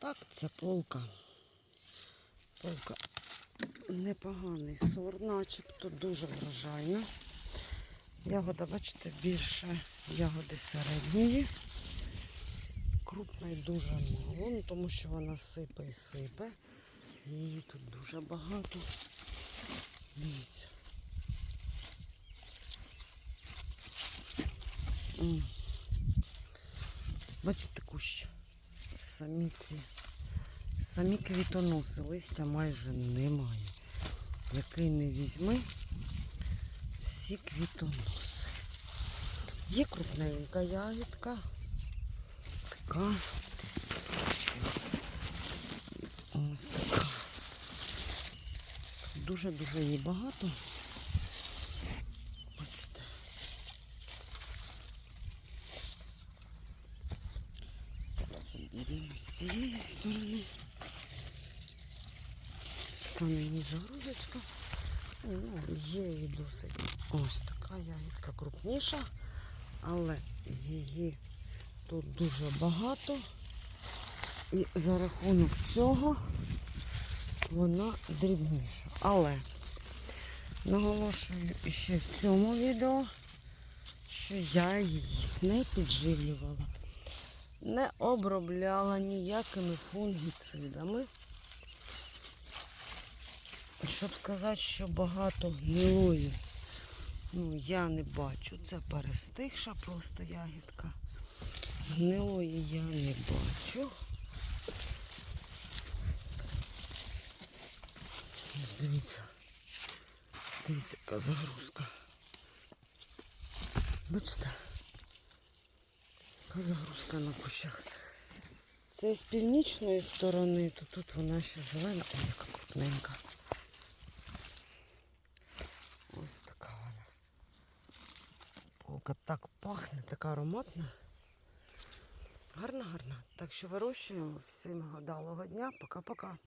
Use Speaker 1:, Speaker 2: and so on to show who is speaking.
Speaker 1: Так, це полка. Полка непоганий сорт, начебто дуже врожайна. Ягода, бачите, більше ягоди середньої. Крупної дуже мало, ну, тому що вона сипе і сипе. Її тут дуже багато. Дивіться. Бачите, кущ. Самі ці. Самі квітоноси, листя майже немає. Який не візьми, всі квітоноси. Є крупненька ягідка. Така. Ось така. Дуже-дуже її багато. Бачите. Зараз обійдемо з цієї сторони. Така мені загрузочка. Ну, є і досить. Ось така ягідка крупніша, але її тут дуже багато. І за рахунок цього вона дрібніша. Але наголошую ще в цьому відео, що я її не підживлювала, не обробляла ніякими фунгіцидами. Щоб сказати, що багато гнилої, ну я не бачу. Це перестигша просто ягідка. Гнилої я не бачу. Дивіться. Дивіться, яка загрузка. Бачите? Загрузка на кущах. Це з північної сторони, то тут вона ще зелена. Ой, яка крупненька. Ось така вона. Полка так пахне, така ароматна. Гарна, гарна. Так що вирощуємо. Всім гадалого дня. Пока-пока.